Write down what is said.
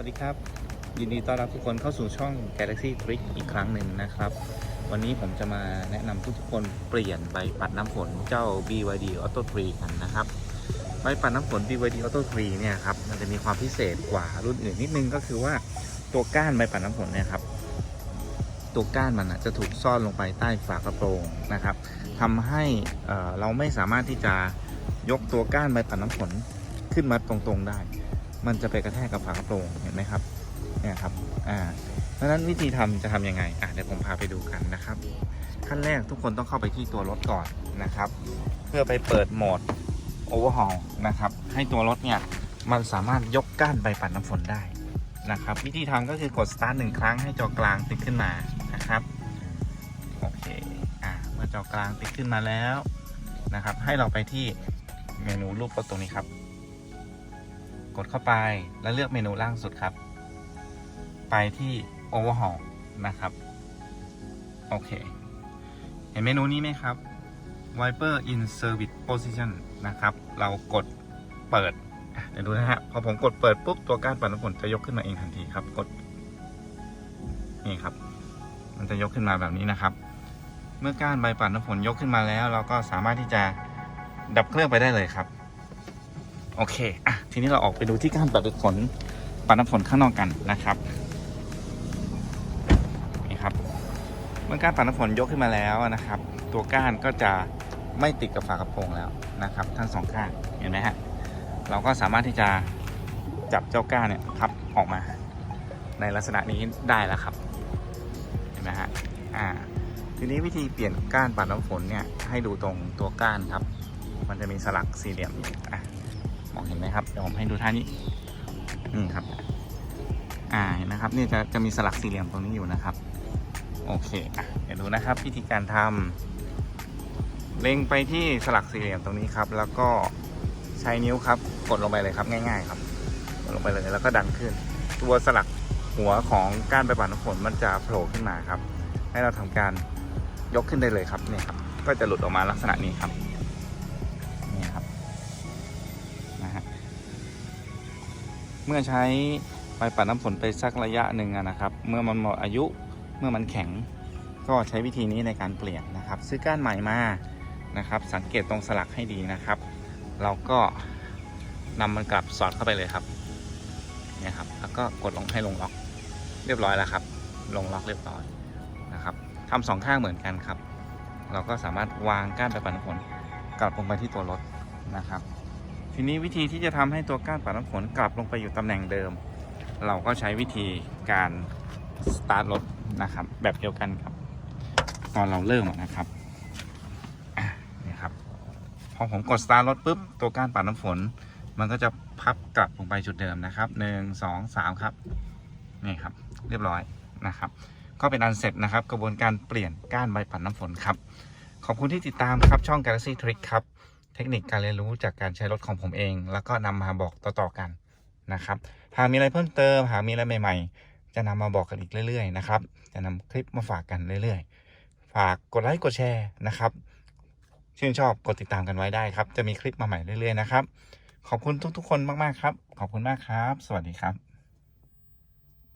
วัสดีครับ ยินดีต้อนรับทุกคนเข้าสู่ช่อง Galaxy Trick อีกครั้งหนึ่งนะครับ วันนี้ผมจะมาแนะนำทุกคนเปลี่ยนใบปัดน้ำฝนเจ้า BYD Auto 3 กันนะครับ ใบปัดน้ำฝน BYD Auto 3 เนี่ยครับ มันจะมีความพิเศษกว่ารุ่นอื่นนิดนึงก็คือว่าตัวก้านใบปัดน้ำฝนเนี่ยครับ ตัวก้านมันจะถูกซ่อนลงไปใต้ฝากระโปรงนะครับทำให้เอ่อเราไม่สามารถที่จะยกตัวก้านใบปัดน้ำฝนขึ้นมาตรงๆได้ มันจะไปกระแทกกับฝากระโปรงเห็นไหมครับเนี่ยครับอ่าเพราะนั้นวิธีทำจะทำยังไงอะเดี๋ยวผมพาไปดูกันนะครับ ขั้นแรกทุกคนต้องเข้าไปที่ตัวรถก่อนนะครับ เพื่อไปเปิดโหมด Overhaul นะครับ ให้ตัวรถเนี่ยมันสามารถยกก้านใบปัดน้ำฝนได้นะครับ วิธีทำก็คือกด start หนึ่งครั้งให้จอกลางติดขึ้นมานะครับโอเคอ่าเมื่อจอกลางติดขึ้นมาแล้วนะครับ ให้เราไปที่เมนูรูปรถตรงนี้ครับ กดเข้าไปแล้วเลือกเมนูล่างสุดครับ ไปที่ Overhaul นะครับ โอเค เห็นเมนูนี้ไหมครับ Wiper in Service Position นะครับ เรากดเปิดเดี๋ยวดูนะฮะ พอผมกดเปิดปุ๊บ ตัวก้านปัดน้ำฝนจะยกขึ้นมาเองทันทีครับ กด นี่ครับ มันจะยกขึ้นมาแบบนี้นะครับ เมื่อก้านใบปัดน้ำฝนยกขึ้นมาแล้ว เราก็สามารถที่จะดับเครื่องไปได้เลยครับ โอเคอะทีนี้เราออกไปดูที่ก้านปัดน้ำฝนปัดน้ำฝนข้างนอกกันนะครับนี่ครับ เมื่อก้านปัดน้ำฝนยกขึ้นมาแล้วนะครับ ตัวก้านก็จะไม่ติดกับฝากระโปรงแล้วนะครับ ทั้งสองข้างเห็นไหมฮะเราก็สามารถที่จะจับเจ้าก้านเนี่ยพับออกมา ในลักษณะนี้ได้แล้วครับ เห็นไหมฮะอ่าทีนี้วิธีเปลี่ยนก้านปัดน้ำฝนเนี่ยให้ดูตรงตัวก้านครับ มันจะมีสลักสี่เหลี่ยมอะ มองเห็นไหมครับเดี๋ยวผมให้ดูท่านี้นี่ครับ อ่าเห็นนะครับนี่จะจะมีสลักสี่เหลี่ยมตรงนี้อยู่นะครับ โอเคอะเดี๋ยวดูนะครับวิธีการทำเล็งไปที่สลักสี่เหลี่ยมตรงนี้ครับ แล้วก็ใช้นิ้วครับ กดลงไปเลยครับง่าย ๆ ครับกดลงไปเลยแล้วก็ดันขึ้น ตัวสลักหัวของก้านใบปัดน้ำฝนมันจะโผล่ขึ้นมาครับ ให้เราทำการยกขึ้นได้เลยครับนี่ครับ ก็จะหลุดออกมาลักษณะนี้ครับ เมื่อใช้ใบปัดน้ำฝนไปสักระยะหนึ่งนะครับ เมื่อมันหมดอายุเมื่อมันแข็งก็ใช้วิธีนี้ในการเปลี่ยนนะครับ ซื้อก้านใหม่มานะครับ สังเกตตรงสลักให้ดีนะครับ เราก็นำมันกลับสอดเข้าไปเลยครับเนี่ยครับ แล้วก็กดลงให้ลงล็อก เรียบร้อยแล้วครับ ลงล็อกเรียบร้อยนะครับทำสองข้างเหมือนกันครับ เราก็สามารถวางก้านใบปัดน้ำฝนกลับลงไปที่ตัวรถนะครับ ทีนี้วิธีที่จะทำให้ตัวก้านปัดน้ำฝนกลับลงไปอยู่ตำแหน่งเดิม เราก็ใช้วิธีการสตาร์ทรถนะครับ แบบเดียวกันครับ ตอนเราเริ่มนะครับนี่ครับพอผมกดสตาร์ทรถปุ๊บตัวก้านปัดน้ำฝน มันก็จะพับกลับลงไปจุดเดิมนะครับหนึ่งสองสามครับนี่ครับ เรียบร้อยนะครับก็เป็นอันเสร็จนะครับ กระบวนการเปลี่ยนก้านใบปัดน้ำฝนครับ ขอบคุณที่ติดตามครับช่อง Galaxy Trick ครับ เทคนิคการเรียนรู้จากการใช้รถของผมเอง แล้วก็นำมาบอกต่อๆกันนะครับหากมีอะไรเพิ่มเติม หากมีอะไรใหม่ ๆ จะนำมาบอกกันอีกเรื่อยๆนะครับจะนำคลิปมาฝากกันเรื่อยๆ ฝากกดไลค์กดแชร์นะครับชื่นชอบกดติดตามกันไว้ได้ครับ จะมีคลิปมาใหม่เรื่อยๆนะครับ ขอบคุณทุกๆคนมากๆครับ ขอบคุณมากครับ สวัสดีครับ